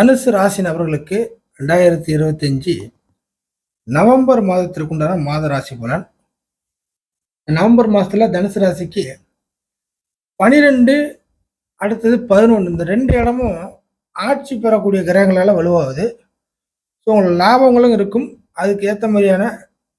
தனுசு ராசி நபர்களுக்கு ரெண்டாயிரத்தி இருபத்தஞ்சி நவம்பர் மாதத்திற்கு உண்டான மாத ராசி பலன். நவம்பர் மாதத்துல தனுசு ராசிக்கு பனிரெண்டு அடுத்தது பதினொன்று இந்த ரெண்டு இடமும் ஆட்சி பெறக்கூடிய கிரகங்களால் வலுவாகுது. ஸோ உங்களுக்கு லாபங்களும் இருக்கும். அதுக்கு ஏற்ற மாதிரியான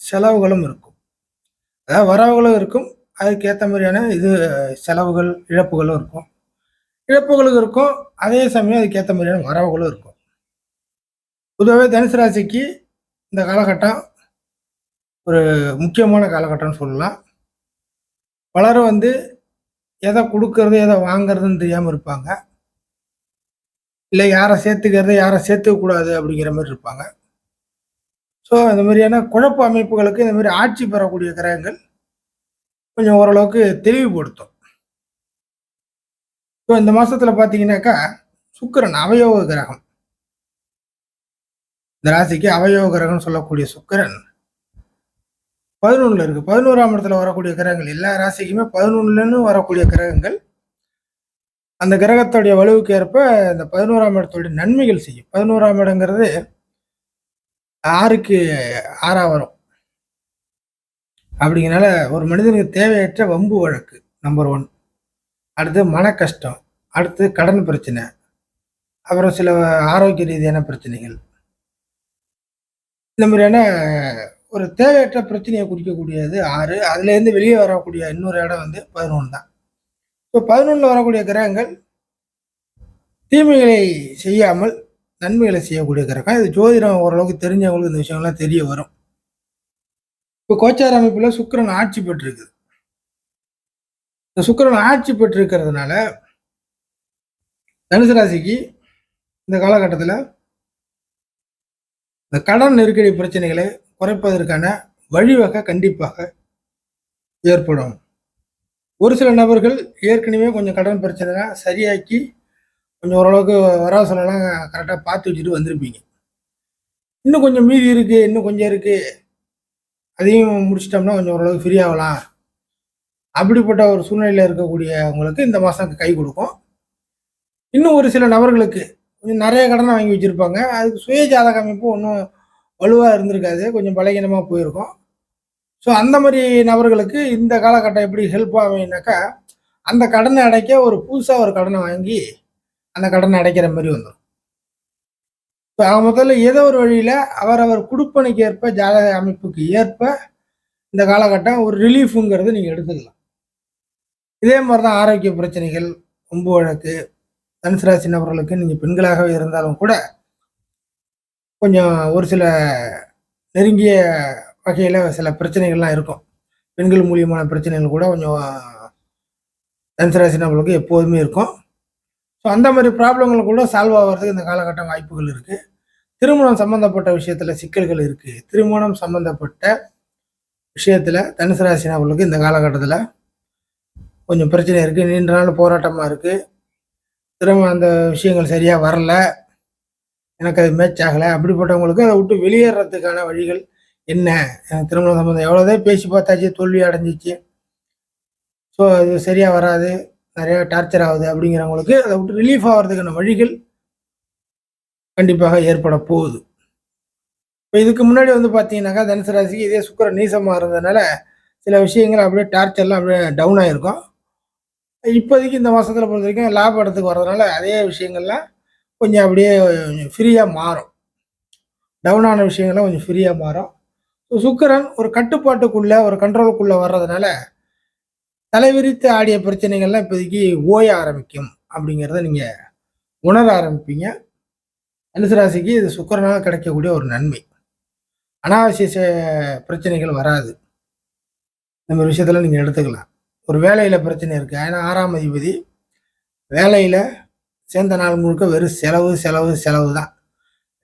செலவுகளும் இருக்கும். அதாவது வரவுகளும் இருக்கும். அதுக்கு ஏற்ற மாதிரியான இது செலவுகள் இழப்புகளும் இருக்கும். இழப்புகளும் இருக்கும். அதே சமயம் அதுக்கேற்ற மாதிரியான வரவுகளும் இருக்கும். பொதுவாகவே தனுசு ராசிக்கு இந்த காலகட்டம் ஒரு முக்கியமான காலகட்டம்னு சொல்லலாம். பலரும் வந்து எதை கொடுக்கறது எதை வாங்குறதுன்னு தெரியாமல் இருப்பாங்க. இல்லை யாரை சேர்த்துக்கிறது யாரை சேர்த்துக்கூடாது அப்படிங்கிற மாதிரி இருப்பாங்க. ஸோ இந்த மாதிரியான குழப்ப அமைப்புகளுக்கு இந்த மாதிரி ஆட்சி பெறக்கூடிய கிரகங்கள் கொஞ்சம் ஓரளவுக்கு தெளிவுபடுத்தும். ஸோ இந்த மாசத்துல பார்த்தீங்கன்னாக்கா சுக்கிரன் அவயோக கிரகம். இந்த ராசிக்கு அவயோக கிரகம்னு சொல்லக்கூடிய சுக்கிரன் பதினொன்றுல இருக்கு. பதினோராம் இடத்துல வரக்கூடிய கிரகங்கள் எல்லா ராசிக்குமே பதினொன்றுலன்னு வரக்கூடிய கிரகங்கள். அந்த கிரகத்துடைய வலுவுக்கு ஏற்ப இந்த பதினோராம் இடத்துடைய நன்மைகள் செய்யும். பதினோராம் இடங்கிறது ஆறுக்கு ஆறா வரும். அப்படிங்கிறனால ஒரு மனிதனுக்கு தேவையற்ற வம்பு வழக்கு நம்பர் ஒன் அடுத்து மன கஷ்டம் அடுத்து கடன் பிரச்சனை அப்புறம் சில ஆரோக்கிய ரீதியான பிரச்சனைகள். இந்த மாதிரியான ஒரு தேவையற்ற பிரச்சனையை குறிக்கக்கூடியது ஆறு. அதுலேருந்து வெளியே வரக்கூடிய இன்னொரு இடம் வந்து பதினொன்று தான். இப்போ பதினொன்றில் வரக்கூடிய கிரகங்கள் தீமைகளை செய்யாமல் நன்மைகளை செய்யக்கூடிய கிரகம். இது ஜோதிடம் ஓரளவுக்கு தெரிஞ்சவங்களுக்கு இந்த விஷயங்கள்லாம் தெரிய வரும். இப்போ கோச்சார அமைப்பில் சுக்கரன் ஆட்சி பெற்றிருக்குது இந்த சுக்கரன் ஆட்சி பெற்றிருக்கிறதுனால தனுசு ராசிக்கு இந்த காலகட்டத்தில் இந்த கடன் நெருக்கடி பிரச்சனைகளை குறைப்பதற்கான வழிவகை கண்டிப்பாக ஏற்படும். ஒரு சில நபர்கள் ஏற்கனவே கொஞ்சம் கடன் பிரச்சனை சரியாக்கி கொஞ்சம் ஓரளவுக்கு வர சொல்லலாம் கரெக்டாக பார்த்து வச்சுட்டு வந்திருப்பீங்க. இன்னும் கொஞ்சம் மீதி இருக்குது இன்னும் கொஞ்சம் இருக்குது அதையும் முடிச்சிட்டோம்னா கொஞ்சம் ஓரளவுக்கு ஃப்ரீ ஆகலாம். அப்படிப்பட்ட ஒரு சூழ்நிலையில் இருக்கக்கூடியவங்களுக்கு இந்த மாதம் கை கொடுக்கும். இன்னும் ஒரு சில நபர்களுக்கு கொஞ்சம் நிறைய கடனை வாங்கி வச்சுருப்பாங்க. அதுக்கு சுய ஜாதக அமைப்பு ஒன்றும் வலுவாக இருந்திருக்காது. கொஞ்சம் பலகீனமாக போயிருக்கும். ஸோ அந்த மாதிரி நபர்களுக்கு இந்த காலகட்டம் எப்படி ஹெல்ப் ஆகுனாக்கா அந்த கடனை அடைக்க ஒரு புதுசாக ஒரு கடனை வாங்கி அந்த கடனை அடைக்கிற மாதிரி வந்துடும் ஸோ அவங்க முதல்ல ஏதோ ஒரு வழியில் அவரவர் குடுப்பனைக்கு ஏற்ப ஜாதக அமைப்புக்கு ஏற்ப இந்த காலகட்டம் ஒரு ரிலீஃபுங்கிறது நீங்கள் எடுத்துக்கலாம். இதே மாதிரி தான் ஆரோக்கிய பிரச்சனைகள் கும்பு வழக்கு தனுசு ராசி நபர்களுக்கு நீங்கள் பெண்களாகவே இருந்தாலும் கூட கொஞ்சம் ஒரு சில நெருங்கிய வகையில் சில பிரச்சனைகள்லாம் இருக்கும். பெண்கள் மூலியமான பிரச்சனைகள் கூட கொஞ்சம் தனுசு ராசி நபர்களுக்கு எப்போதுமே இருக்கும். ஸோ அந்த மாதிரி ப்ராப்ளங்கள் கூட சால்வ் ஆகிறதுக்கு இந்த காலகட்டம் வாய்ப்புகள் இருக்குது திருமணம் சம்மந்தப்பட்ட விஷயத்தில் சிக்கல்கள் இருக்குது திருமணம் சம்மந்தப்பட்ட விஷயத்தில் தனுசு ராசி நபர்களுக்கு இந்த காலகட்டத்தில் கொஞ்சம் பிரச்சனை இருக்குது நீண்ட நாள் போராட்டமாக இருக்குது திரும்ப அந்த விஷயங்கள் சரியாக வரல. எனக்கு அது மேட்ச் ஆகலை. அப்படிப்பட்டவங்களுக்கு அதை விட்டு வெளியேறதுக்கான வழிகள் என்ன? எனக்கு திருமணம் சம்மந்தம் எவ்வளோதான் பேசி பார்த்தாச்சு தோல்வி அடைஞ்சிச்சு. ஸோ அது சரியாக வராது. நிறைய டார்ச்சர் ஆகுது அப்படிங்கிறவங்களுக்கு அதை விட்டு ரிலீஃப் ஆகிறதுக்கான வழிகள் கண்டிப்பாக ஏற்பட போகுது. இப்போ இதுக்கு முன்னாடி வந்து பார்த்தீங்கன்னாக்கா தனுசு ராசிக்கு இதே சுக்கர நீசமாக இருந்ததுனால சில விஷயங்கள் அப்படியே டார்ச்சர்லாம் அப்படியே டவுன் ஆகிருக்கும் இப்போதைக்கு இந்த மாதத்தில் பொறுத்த வரைக்கும் லாப இடத்துக்கு வர்றதுனால அதே விஷயங்கள்லாம் கொஞ்சம் அப்படியே கொஞ்சம் ஃப்ரீயாக மாறும். டவுனான விஷயங்கள்லாம் கொஞ்சம் ஃப்ரீயாக மாறும். ஸோ சுக்கரன் ஒரு கட்டுப்பாட்டுக்குள்ளே ஒரு கண்ட்ரோலுக்குள்ளே வர்றதுனால தலைவிரித்து ஆடிய பிரச்சனைகள்லாம் இப்போதைக்கு ஓய ஆரம்பிக்கும் அப்படிங்கிறத நீங்கள் உணர ஆரம்பிப்பீங்க. தனுசு ராசிக்கு இது சுக்கரனால் கிடைக்கக்கூடிய ஒரு நன்மை. அனாவசிய பிரச்சனைகள் வராது. இந்த மாதிரி விஷயத்தில் நீங்கள் எடுத்துக்கலாம். ஒரு வேலையில் பிரச்சனை இருக்குது ஏன்னா ஆறாம் அதிபதி வேலையில் சேர்ந்த நாள் முழுக்க வெறும் செலவு செலவு செலவு தான்.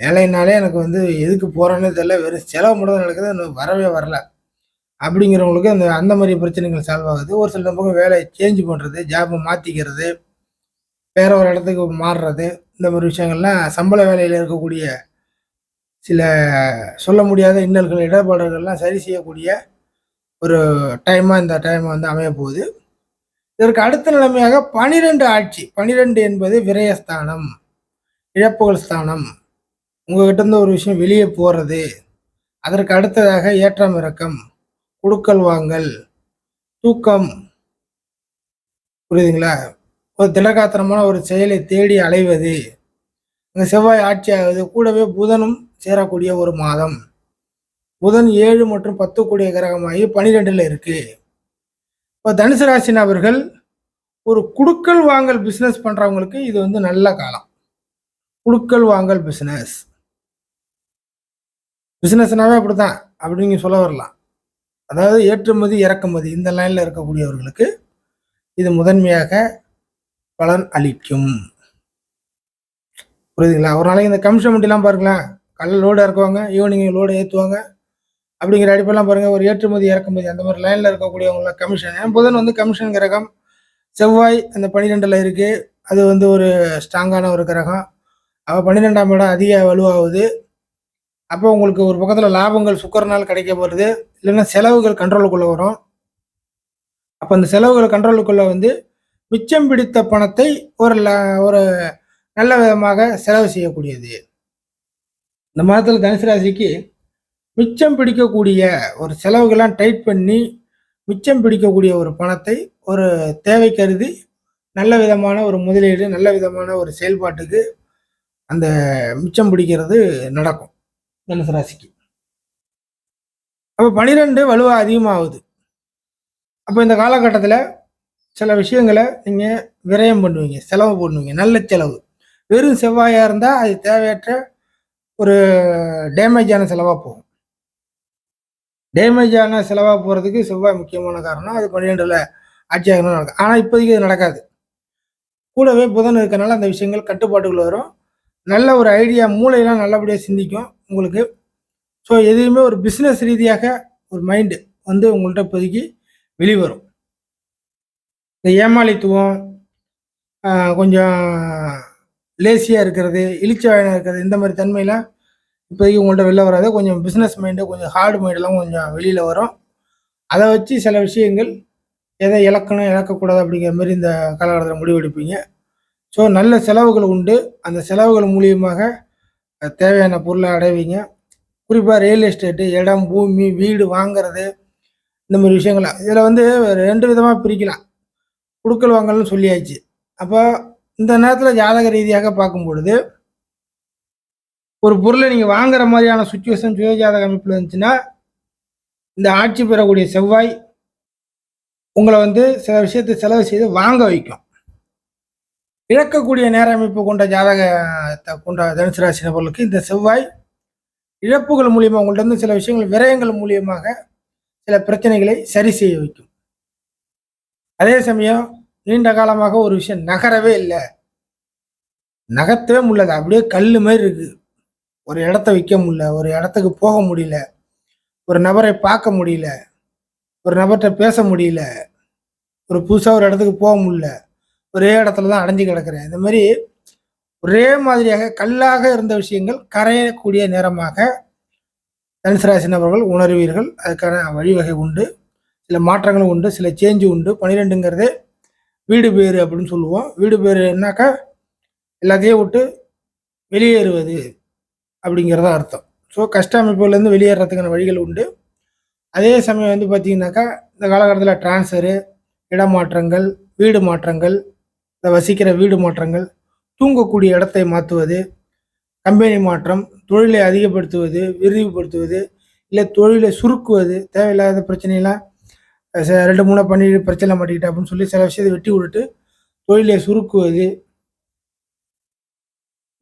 வேலைனாலே எனக்கு வந்து எதுக்கு போகிறேன்னு தெரியல. வெறும் செலவு மட்டும் நடக்குது. இன்னும் வரவே வரல. அப்படிங்கிறவங்களுக்கு அந்த அந்த மாதிரி பிரச்சனைகள் சால்வ் ஆகுது. ஒரு சில பக்கம் வேலையை சேஞ்ச் பண்ணுறது ஜாபை மாற்றிக்கிறது வேற ஒரு இடத்துக்கு மாறுறது இந்த மாதிரி விஷயங்கள்லாம் சம்பள வேலையில் இருக்கக்கூடிய சில சொல்ல முடியாத இன்னல்கள் இடர்பாடுகள்லாம் சரி செய்யக்கூடிய ஒரு டைமாக இந்த டைம் வந்து அமைய போகுது இதற்கு அடுத்த நிலைமையாக பனிரெண்டு ஆட்சி. பனிரெண்டு என்பது விரயஸ்தானம் இழப்புகள் ஸ்தானம். உங்ககிட்ட இருந்து ஒரு விஷயம் வெளியே போகிறது அதற்கு அடுத்ததாக ஏற்றம் இறக்கம் குடுக்கல் வாங்கல் தூக்கம். புரியுதுங்களா? ஒரு திடகாத்திரமான ஒரு செயலை தேடி அலைவது. அங்கே செவ்வாய் ஆட்சி ஆகுது. கூடவே புதனும் சேரக்கூடிய ஒரு மாதம். புதன் ஏழு மற்றும் பத்து கூடிய கிரகமாகி பனிரெண்டில் இருக்கு. இப்போ தனுசு ராசி நபர்கள் ஒரு குடுக்கல் வாங்கல் பிஸ்னஸ் பண்ணுறவங்களுக்கு இது வந்து நல்ல காலம். குடுக்கல் வாங்கல் பிஸ்னஸ் பிஸ்னஸ்னாவே அப்படிதான் அப்படிங்க சொல்ல வரலாம். அதாவது ஏற்றுமதி இறக்குமதி இந்த லைனில் இருக்கக்கூடியவர்களுக்கு இது முதன்மையாக பலன் அளிக்கும். புரியுதுங்களா? ஒரு நாளைக்கு இந்த கமிஷன் வண்டிலாம் பாருங்களேன். காலைல லோடு இறக்குவாங்க ஈவினிங் லோடு ஏற்றுவாங்க அப்படிங்கிற அடிப்பெல்லாம் பாருங்கள் ஒரு ஏற்றுமதி இறக்குமதி அந்த மாதிரி லைனில் இருக்கக்கூடியவங்களாம் கமிஷன் என் புதன் வந்து கமிஷன் கிரகம் செவ்வாய் அந்த பன்னிரெண்டில் இருக்குது அது வந்து ஒரு ஸ்ட்ராங்கான ஒரு கிரகம். அப்போ பன்னிரெண்டாம் இடம் அதிக வலுவாகுது. அப்போ உங்களுக்கு ஒரு பக்கத்தில் லாபங்கள் சுக்கரனால் கிடைக்க போகிறது இல்லைன்னா செலவுகள் கண்ட்ரோலுக்குள்ளே வரும். அப்போ அந்த செலவுகள் கண்ட்ரோலுக்குள்ளே வந்து மிச்சம் பிடித்த பணத்தை ஒரு ல- ஒரு நல்ல விதமாக செலவு செய்யக்கூடியது. இந்த மாதத்தில் தனுசு ராசிக்கு மிச்சம் பிடிக்கக்கூடிய ஒரு செலவுகள்லாம் டைட் பண்ணி மிச்சம் பிடிக்கக்கூடிய ஒரு பணத்தை ஒரு தேவை கருதி நல்ல விதமான ஒரு முதலீடு நல்ல விதமான ஒரு செயல்பாட்டுக்கு அந்த மிச்சம் பிடிக்கிறது நடக்கும் தனுசு ராசிக்கு. அப்போ பனிரெண்டு வலுவா அதிகமாகுது. அப்போ இந்த காலகட்டத்தில் சில விஷயங்களை நீங்கள் விரயம் பண்ணுவீங்க செலவு பண்ணுவீங்க நல்ல செலவு. வெறும் செவ்வாயாக இருந்தால் அது தேவையற்ற ஒரு டேமேஜான செலவாக போகும். டேமேஜ் ஆன செலவாக போகிறதுக்கு செவ்வாய் முக்கியமான காரணம். அது பன்னிரெண்டில் ஆட்சி ஆகணும் நடக்கும் ஆனால் இப்போதைக்கு இது நடக்காது. கூடவே புதன் இருக்கிறனால அந்த விஷயங்கள் கட்டுப்பாட்டுகள் வரும். நல்ல ஒரு ஐடியா மூளையெல்லாம் நல்லபடியாக சிந்திக்கும் உங்களுக்கு. ஸோ எதையுமே ஒரு பிஸ்னஸ் ரீதியாக ஒரு மைண்டு வந்து உங்கள்கிட்ட இப்போதைக்கு வெளிவரும். இந்த ஏமாளித்துவம் கொஞ்சம் லேசியாக இருக்கிறது இழிச்சவாயனாக இருக்கிறது இந்த மாதிரி தன்மையெல்லாம் இப்போதைக்கு உங்கள்கிட்ட வெளில வராது கொஞ்சம் பிஸ்னஸ் மைண்டு கொஞ்சம் ஹார்டு மைண்டெல்லாம் கொஞ்சம் வெளியில் வரும். அதை வச்சு சில விஷயங்கள் எதை இழக்கணும் இழக்கக்கூடாது அப்படிங்கிற மாதிரி இந்த காலகட்டத்தில் முடிவெடுப்பீங்க ஸோ நல்ல செலவுகள் உண்டு. அந்த செலவுகள் மூலியமாக தேவையான பொருளை அடைவீங்க. குறிப்பாக ரியல் எஸ்டேட்டு இடம் பூமி வீடு வாங்கிறது இந்த மாதிரி விஷயங்கள். இதில் வந்து ரெண்டு விதமாக பிரிக்கலாம். கொடுக்கல் வாங்கல்னு சொல்லியாச்சு. அப்போ இந்த நேரத்தில் ஜாதக ரீதியாக பார்க்கும் பொழுது ஒரு பொருளை நீங்கள் வாங்குற மாதிரியான சுச்சுவேஷன் சுயஜாதக அமைப்பில் இருந்துச்சுன்னா இந்த ஆட்சி பெறக்கூடிய செவ்வாய் உங்களை வந்து சில விஷயத்தை செலவு செய்து வாங்க வைக்கும். இழக்கக்கூடிய நேர அமைப்பு கொண்ட ஜாதகத்தை கொண்ட தனுசு ராசி நபர்களுக்கு இந்த செவ்வாய் இழப்புகள் மூலியமாக உங்கள்ட்ட இருந்து சில விஷயங்கள் விரயங்கள் மூலியமாக சில பிரச்சனைகளை சரி செய்ய வைக்கும். அதே சமயம் நீண்ட காலமாக ஒரு விஷயம் நகரவே இல்லை. நகர்த்தவே முடியாது அப்படியே கல் மாதிரி இருக்குது ஒரு இடத்த விற்க முடியல ஒரு இடத்துக்கு போக முடியல ஒரு நபரை பார்க்க முடியல ஒரு நபர்கிட்ட பேச முடியல ஒரு புதுசாக ஒரு இடத்துக்கு போக முடியல ஒரே இடத்துல தான் அடைஞ்சு கிடக்கிறேன். இந்த மாதிரி ஒரே மாதிரியாக கல்லாக இருந்த விஷயங்கள் கரையக்கூடிய நேரமாக தனுசு ராசி நபர்கள் உணர்வீர்கள். அதுக்கான வழிவகை உண்டு சில மாற்றங்களும் உண்டு சில சேஞ்சு உண்டு. பன்னிரெண்டுங்கிறதே வீடு பேர் அப்படின்னு சொல்லுவோம். வீடு பேருனாக்கா எல்லாத்தையும் விட்டு வெளியேறுவது. அப்படிங்கிறத அர்த்தம். ஸோ கஷ்ட அமைப்புலேருந்து வெளியேறதுக்கான வழிகள் உண்டு. அதே சமயம் வந்து பார்த்தீங்கன்னாக்கா இந்த காலகட்டத்தில் டிரான்ஸ்ஃபரு இடமாற்றங்கள் வீடு மாற்றங்கள் இந்த வசிக்கிற வீடு மாற்றங்கள் தூங்கக்கூடிய இடத்தை மாற்றுவது கம்பெனி மாற்றம் தொழிலை அதிகப்படுத்துவது விரிவுபடுத்துவது இல்லை தொழிலை சுருக்குவது தேவையில்லாத பிரச்சனையெல்லாம் ச- ரெண்டு மூணு பண்ணிட்டு பிரச்சனை மாட்டிக்கிட்டு அப்படின்னு சொல்லி சில விஷயத்தை வெட்டி விட்டுட்டு தொழிலை சுருக்குவது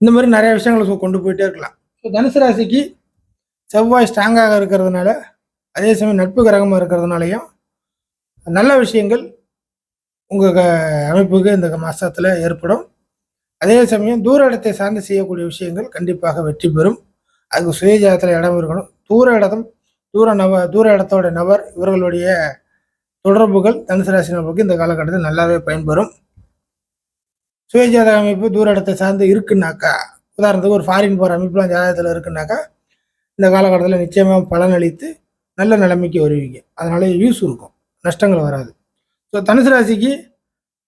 இந்த மாதிரி நிறைய விஷயங்களை கொண்டு போயிட்டே இருக்கலாம். ஸோ தனுசு ராசிக்கு செவ்வாய் ஸ்ட்ராங்காக இருக்கிறதுனால அதே சமயம் நட்பு கிரகமாக இருக்கிறதுனாலையும் நல்ல விஷயங்கள் உங்கள் அமைப்புக்கு இந்த மாதத்தில் ஏற்படும். அதே சமயம் தூர இடத்தை சார்ந்து செய்யக்கூடிய விஷயங்கள் கண்டிப்பாக வெற்றி பெறும். அதுக்கு சுயஜாதத்தில் இடம் இருக்கணும். தூர இடம் தூர நப தூர இடத்தோட நபர் இவர்களுடைய தொடர்புகள் தனுசு ராசி நபருக்கு இந்த காலகட்டத்தில் நல்லாவே பயன்பெறும். சுயஜாத அமைப்பு தூர இடத்தை சார்ந்து இருக்குன்னாக்கா உதாரணத்துக்கு ஒரு ஃபாரின் போகிற அமைப்புலாம் ஜாதகத்தில் இருக்குன்னாக்கா இந்த காலகட்டத்தில் நிச்சயமாக பலனளித்து நல்ல நிலைமைக்கு வருவீங்க. அதனால யூஸ் இருக்கும். நஷ்டங்கள் வராது. ஸோ தனுசு ராசிக்கு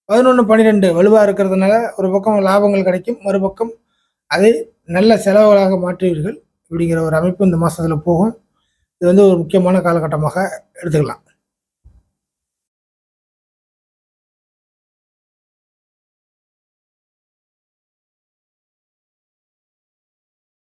பதினொன்று பன்னிரெண்டு வலுவாக இருக்கிறதுனால ஒரு பக்கம் லாபங்கள் கிடைக்கும் மறுபக்கம் அதை நல்ல செலவுகளாக மாற்றுவீர்கள். இப்படிங்கிற ஒரு அமைப்பு இந்த மாதத்தில் போகும். இது வந்து ஒரு முக்கியமான காலகட்டமாக எடுத்துக்கலாம்.